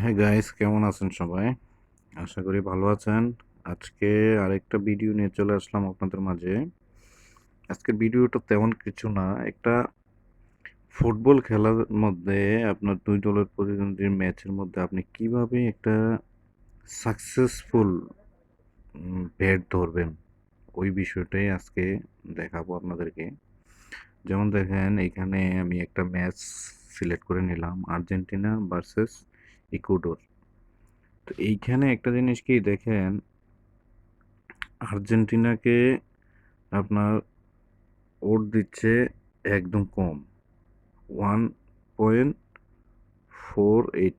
হ্যাঁ গাইস কেমন আছেন সবাই? আশা করি ভালো আছেন। আজকে আরেকটা ভিডিও নিয়ে চলে আসলাম আপনাদের মাঝে। আজকের ভিডিওটা তেমন কিছু না, একটা ফুটবল খেলার মধ্যে আপনার দুই দলের প্রতিদ্বন্দ্বীর ম্যাচের মধ্যে আপনি কীভাবে একটা সাকসেসফুল ব্যাট ধরবেন, ওই বিষয়টাই আজকে দেখাবো আপনাদেরকে। যেমন দেখেন, এখানে আমি একটা ম্যাচ সিলেক্ট করে নিলাম, আর্জেন্টিনা ভার্সেস ইকুয়েডর তো এইখানে একটা জিনিস কি দেখেন, আর্জেন্টিনাকে আপনার ওট দিচ্ছে একদম কম one point four eight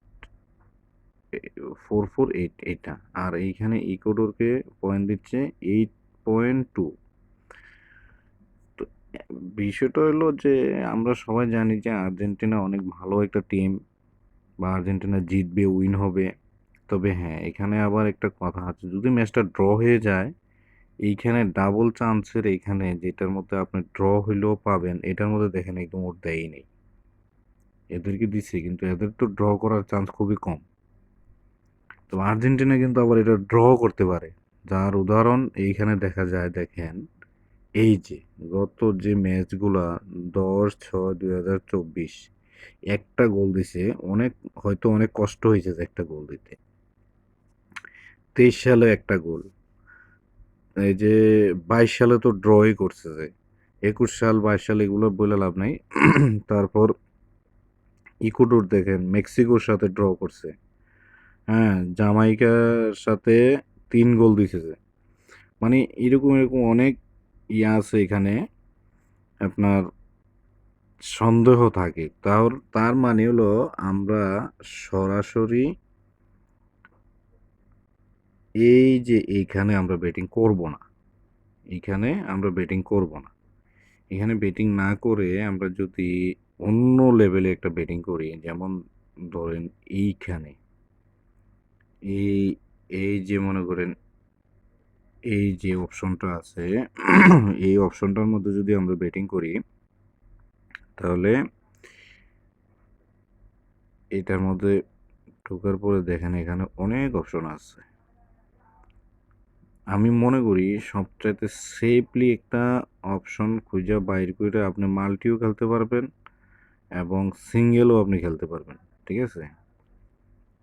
four four eight এইটা আর এইখানে ইকুয়েডরকে পয়েন্ট দিচ্ছে এইট পয়েন্ট টু তো বিষয়টা হলো যে আমরা সবাই জানি যে আর্জেন্টিনা অনেক ভালো একটা টিম বা আর্জেন্টিনা জিতবে, উইন হবে। তবে হ্যাঁ এখানে আবার একটা কথা আছে, যদি ম্যাচটা ড্র হয়ে যায়, এইখানে ডাবল চান্সের এইখানে যেটার মধ্যে আপনি ড্র হইলেও পাবেন, এটার মধ্যে দেখেন একদম ওর দেয়ই নেই। এদেরকে দিচ্ছে কিন্তু এদের তো ড্র করার চান্স খুবই কম। তো আর্জেন্টিনা কিন্তু আবার এটা ড্র করতে পারে। যার উদাহরণ এইখানে দেখা যায়, দেখেন, এই যে গত যে ম্যাচগুলা দশ ছয় দুই হাজার চব্বিশ একটা গোল দিছে, অনেক, হয়তো অনেক কষ্ট হয়েছে যে একটা গোল দিতে। তেইশ সালে একটা গোল। এই যে বাইশ সালে তো ড্রই করছে যে। একুশ সাল, বাইশ সাল এগুলো বলে লাভ নাই। তারপর ইকুডোর দেখেন, মেক্সিকোর সাথে ড্র করছে। হ্যাঁ জামাইকার সাথে তিন গোল দিতেছে মানে এরকম এরকম অনেক ইয়ে আছে এখানে। আপনার সন্দেহ থাকে। তার তার মানে হলো আমরা সরাসরি এই যে এইখানে আমরা ব্যাটিং করব না। এইখানে আমরা ব্যাটিং করব না। এখানে ব্যাটিং না করে আমরা যদি অন্য লেভেলে একটা ব্যাটিং করি, যেমন ধরেন এইখানে। এই এই যে মনে করেন, এই যে অপশনটা আছে, এই অপশনটার মধ্যে যদি আমরা ব্যাটিং করি তাহলে এটার মধ্যে ঢোকার পরে দেখেন এখানে অনেক অপশন আছে। আমি মনে করি সবচাইতে সেফলি একটা অপশন খুঁজে বাইর করে আপনি মাল্টিও খেলতে পারবেন এবং সিঙ্গেলও আপনি খেলতে পারবেন, ঠিক আছে?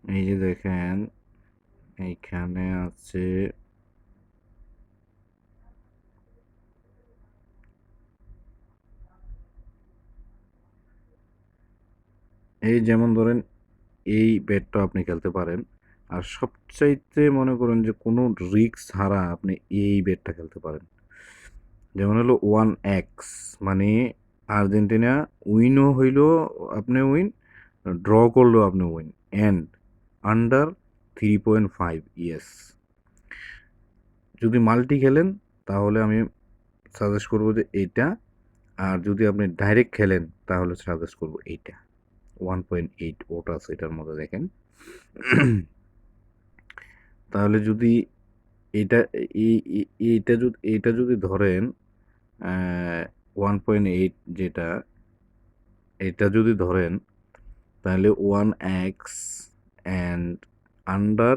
এই যে দেখেন, এইখানে আছে এই যেমন ধরেন, এই ব্যাটটা আপনি খেলতে পারেন। আর সবচাইতে মনে করেন যে কোনো রিস্ক ছাড়া আপনি এই ব্যাটটা খেলতে পারেন। যেমন হলো ওয়ান এক্স মানে আর্জেন্টিনা উইনও হইলেও আপনি উইন ড্র করলেও আপনি win and under three point five yes যদি মাল্টি খেলেন, তাহলে আমি সাজেস্ট করব যে এইটা। আর যদি আপনি ডাইরেক্ট খেলেন, তাহলে সাজেস্ট করব এইটা। ওয়ান পয়েন্ট এইট ওট আছে এটার মধ্যে দেখেন। তাহলে যদি এটা, এই, এই- এইটা যদি এইটা যদি ধরেন ওয়ান পয়েন্ট এইট যেটা, এটা যদি ধরেন, তাহলে one X and under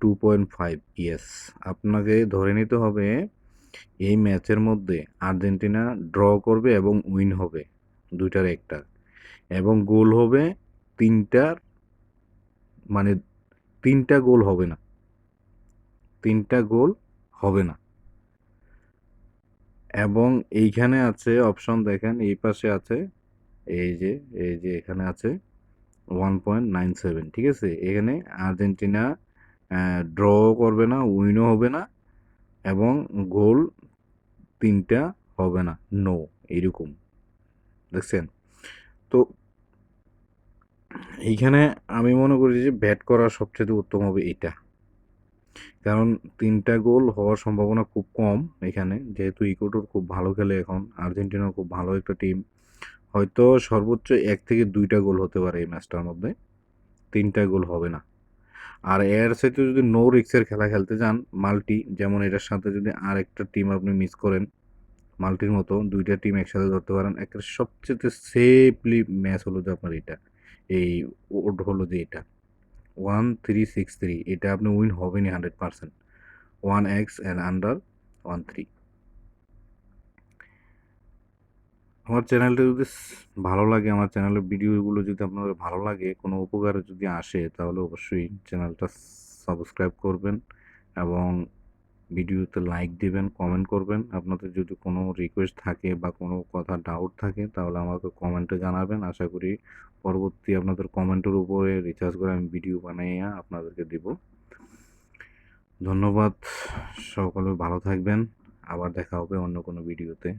two point five yes আপনাকে ধরে নিতে হবে, এই ম্যাচের মধ্যে আর্জেন্টিনা ড্র করবে এবং উইন হবে, দুইটার একটা। এবং গোল হবে তিনটার মানে তিনটা গোল হবে না। তিনটা গোল হবে না। এবং এইখানে আছে অপশন দেখেন, এই পাশে আছে, এই যে এই যে এখানে আছে ওয়ান পয়েন্ট নাইন সেভেন, ঠিক আছে? এখানে আর্জেন্টিনা ড্র করবে না, উইনও হবে না এবং গোল তিনটা হবে না, নো, এরকম। দেখছেন? তো এইখানে আমি মনে করি যে ব্যাট করা সবচেয়ে উত্তম হবে এটা। কারণ তিনটা গোল হওয়ার সম্ভাবনা খুব কম এখানে। যেহেতু ইকুয়েডর খুব ভালো খেলে এখন আর্জেন্টিনা খুব ভালো একটা টিম হয়তো সর্বোচ্চ এক থেকে দুইটা গোল হতে পারে এই ম্যাচটার মধ্যে। তিনটা গোল হবে না। আর এর সাথে যদি নো রিক্সের খেলা খেলতে যান মাল্টি, যেমন এটার সাথে যদি আর একটা টিম আপনি মিস করেন মাল্টির মতো দুইটা টিম একসাথে ধরতে পারেন। একটা সবচেয়ে সেফলি ম্যাচ হলো যে আপনার এটা, এই ওড হলো যে এটা। ওয়ান থ্রি সিক্স থ্রি এটা আপনি win হবেনই hundred percent one X and under one three আমার চ্যানেলটা যদি ভালো লাগে, আমার চ্যানেলের ভিডিওগুলো যদি আপনাদের ভালো লাগে, কোনো উপকারে যদি আসে, তাহলে অবশ্যই চ্যানেলটা সাবস্ক্রাইব করবেন এবং ভিডিওতে লাইক দেবেন কমেন্ট করবেন। আপনাদের যদি কোনো রিকোয়েস্ট থাকে বা কোনো কথা ডাউট থাকে, তাহলে আমাকে কমেন্টে জানাবেন। আশা করি পরবর্তী আপনাদের কমেন্টের উপরে রিচার্জ করে আমি ভিডিও বানাইয়া আপনাদেরকে দিব। ধন্যবাদ, সকলে ভালো থাকবেন। আবার দেখা হবে অন্য কোনো ভিডিওতে